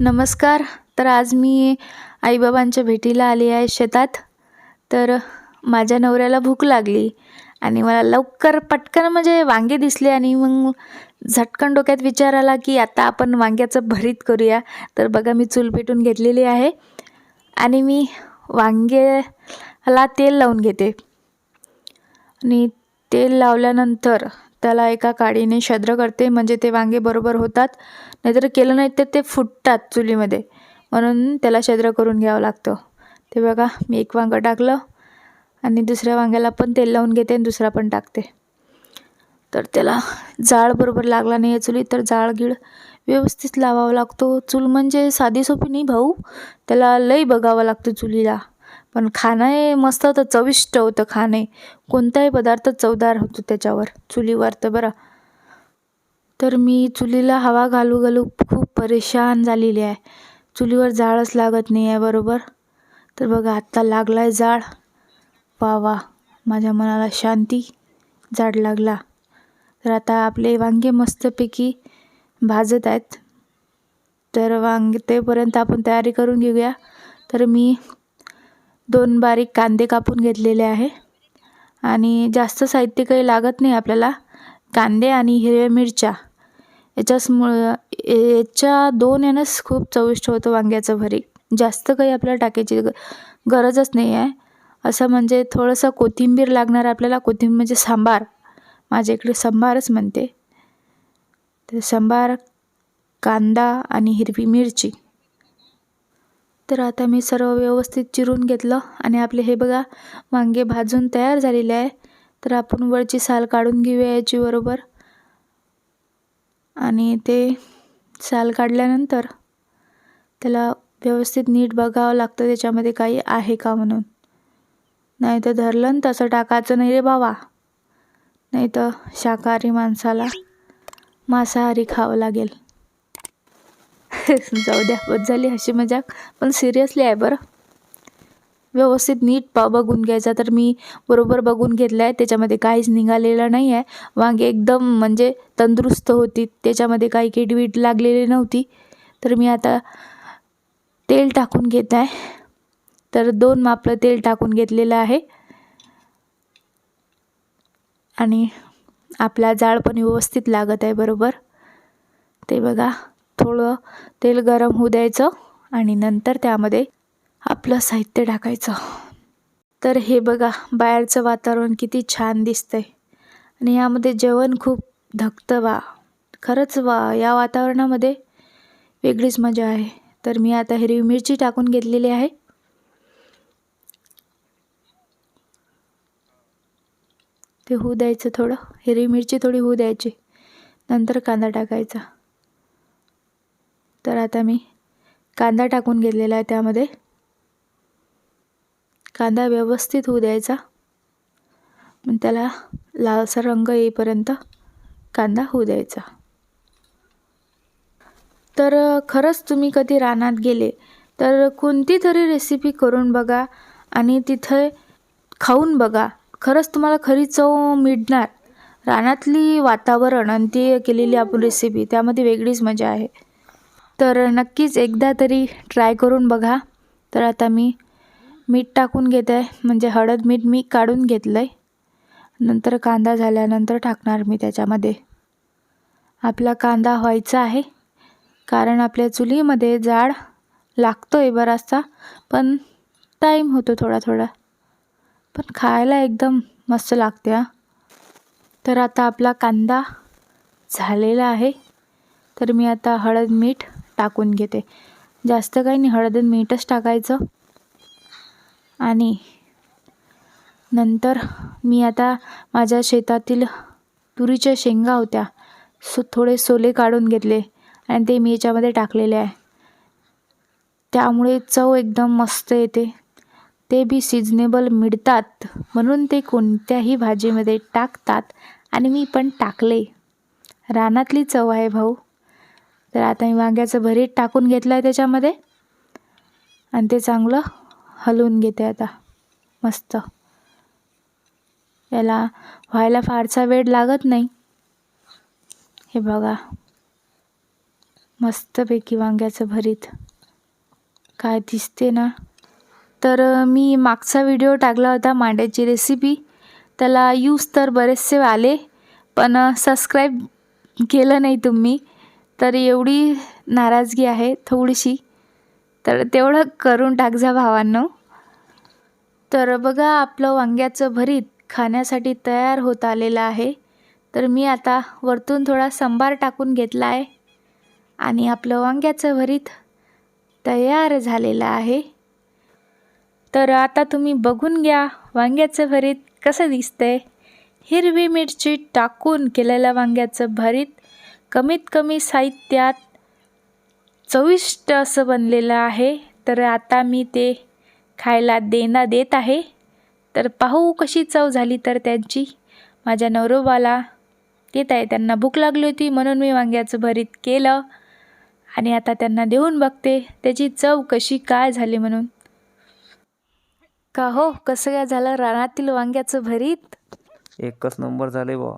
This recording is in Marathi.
नमस्कार. तर आज मी आईबाबांच्या भेटीला आली आहे शेतात. तर माझ्या नवऱ्याला भूक लागली आणि मला लवकर पटकन म्हणजे वांगे दिसले आणि मग झटकन डोक्यात विचार आला की आता आपण वांग्याचं भरीत करूया. तर बघा मी चूल पेटून घेतलेली आहे आणि मी वांगेला तेल लावून घेते. आणि तेल लावल्यानंतर त्याला एका काडीने छद्र करते म्हणजे ते वांगे बरोबर होतात. नाहीतर केलं नाही तर ते फुटतात चुलीमध्ये. म्हणून त्याला छद्र करून घ्यावं लागतं. ते बघा मी एक वांगं टाकलं आणि दुसऱ्या वांग्याला पण तेल लावून घेते आणि दुसरा पण टाकते. तर त्याला जाळ बरोबर लागला नाही आहे चुलीत तर जाळ गिळ व्यवस्थित लावावा लागतो. चूल म्हणजे साधी सोपी नाही भाऊ. त्याला लई बघावं लागतं चुलीला. पण खाणं हे मस्त होतं चविष्ट होतं खाणे कोणताही पदार्थ चवदार होतो त्याच्यावर. चुलीवर तर बरं. तर मी चुलीला हवा घालू घालू खूप परेशान झालेली आहे. चुलीवर जाळच लागत नाही आहे बरोबर? तर बघा आत्ता लागला आहे जाळ. वा वा माझ्या मनाला शांती जाड लागला. तर आता आपले वांगे मस्तपैकी भाजत आहेत. तर वांगे तेपर्यंत आपण तयारी करून घेऊया. तर मी दोन बारीक कांदे कापून घेतलेले आहे. आणि जास्त साहित्य काही लागत नाही आपल्याला. कांदे आणि हिरव्या मिरच्या. याच्यासमुळं याच्या दोन यानंच खूप चविष्ट होतं वांग्याचं भरीत जास्त काही आपल्याला टाकायची ग गरजच नाही आहे. असं म्हणजे थोडंसं कोथिंबीर लागणार आपल्याला. कोथिंबीर म्हणजे सांबार. माझ्या इकडे सांबारच म्हणते. तर सांबार कांदा आणि हिरवी मिरची. तर आता मी सर्व व्यवस्थित चिरून घेतलं आणि आपले हे बघा वांगे भाजून तयार झालेले आहे. तर आपण वरची साल काढून घेऊया याची बरोबर आणि ते साल काढल्यानंतर त्याला व्यवस्थित नीट बघावं लागतं त्याच्यामध्ये काही आहे का म्हणून. नाही तर धरलं तसं टाकायचं नाही रे बाबा. नाही तर शाकाहारी माणसाला मांसाहारी खावं लागेल. जाऊ द्या बस झाली हशी मजाक. पण सिरियसली आहे बरं. व्यवस्थित नीट पा बघून घ्यायचा तर मी बरोबर बघून घेतला आहे त्याच्यामध्ये काहीच निघालेलं नाही आहे वांगे एकदम म्हणजे तंदुरुस्त होती त्याच्यामध्ये काही किडवीट लागलेली नव्हती. तर मी आता तेल टाकून घेत आहे तर दोन मापलं तेल टाकून घेतलेलं आहे. आणि आपला जाळ पण व्यवस्थित लागत आहे बरोबर. ते बघा. थोडं तेल गरम होऊ द्यायचं आणि नंतर त्यामध्ये आपलं साहित्य टाकायचं. तर हे बघा बाहेरचं वातावरण किती छान दिसतंय. आणि यामध्ये जेवण खूप धकतं वा खरंच वा या वातावरणामध्ये वेगळीच मजा आहे. तर मी आता हिरवी मिरची टाकून घेतलेली आहे. ते होऊ द्यायचं थोडं. हिरवी मिरची थोडी होऊ द्यायची. नंतर कांदा टाकायचा. तर आता मी कांदा टाकून घेतलेला आहे त्यामध्ये. कांदा व्यवस्थित होऊ द्यायचा. मग त्याला लालसर रंग येईपर्यंत कांदा होऊ द्यायचा. तर खरंच तुम्ही कधी रानात गेले तर कोणती तरी रेसिपी करून बघा आणि तिथे खाऊन बघा. खरंच तुम्हाला खरी चव मिळणार. रानातली वातावरण आणि ती केलेली आपण रेसिपी त्यामध्ये वेगळीच मजा आहे. तर नक्कीच एकदा तरी ट्राय करून बघा. तर आता मी मीठ टाकून घेत. आहे म्हणजे हळद मीठ मी काढून घेतलं आहे नंतर कांदा झाल्यानंतर टाकणार मी त्याच्यामध्ये. आपला कांदा व्हायचा आहे. कारण आपल्या चुलीमध्ये जाड लागतो आहे बराचसा. पण टाईम होतो थोडा थोडा. पण खायला एकदम मस्त लागते हा. तर आता आपला कांदा झालेला आहे. तर मी आता हळद मीठ टाकून घेते. जास्त काही नाही हळद मीठच टाकायचं. आणि नंतर मी आता माझ्या शेतातील तुरीच्या शेंगा होत्या सो थोडे सोले काढून घेतले आणि ते मी याच्यामध्ये टाकलेले आहे. त्यामुळे चव एकदम मस्त येते. ते बी सिजनेबल मिळतात म्हणून ते कोणत्याही भाजीमध्ये टाकतात आणि मी पण टाकले. रानातली चव आहे भाऊ. तर आता मी वांग्याचं भरीत टाकून घेतलं आहे त्याच्यामध्ये. आणि ते चांगलं हलवून घेते आता. मस्त. याला व्हायला फारसा वेळ लागत नाही. हे बघा. मस्तपैकी वांग्याचं भरीत. काय दिसते ना. तर मी मागचा व्हिडिओ टाकला होता मांड्याची रेसिपी त्याला यूज तर बरेचसे आले पण सबस्क्राईब केलं नाही तुम्ही. तर एवढी नाराजगी आहे थोडीशी. तर तेवढं करून टाक जा भावांनो. तर बघा आपलं वांग्याचं भरीत खाण्यासाठी तयार होत आलेलं आहे. तर मी आता वरतून थोडा संबार टाकून घेतला आहे. आणि आपलं वांग्याचं भरीत तयार झालेलं आहे. तर आता तुम्ही बघून घ्या वांग्याचं भरीत कसं दिसतंय. हिरवी मिरची टाकून केलेलं वांग्याचं भरीत कमीत कमी साहित्यात चविष्ट असं बनलेलं आहे. तर आता मी ते खायला देणं देत आहे. तर पाहू कशी चव झाली तर त्यांची. माझ्या नवरोबाला देत आहे. त्यांना भूक लागली होती म्हणून मी वांग्याचं भरीत केलं. आणि आता त्यांना देऊन बघते त्याची चव कशी काय झाली म्हणून. का हो कसं काय झालं? रानातील वांग्याचं भरीत? एकच नंबर झाले बा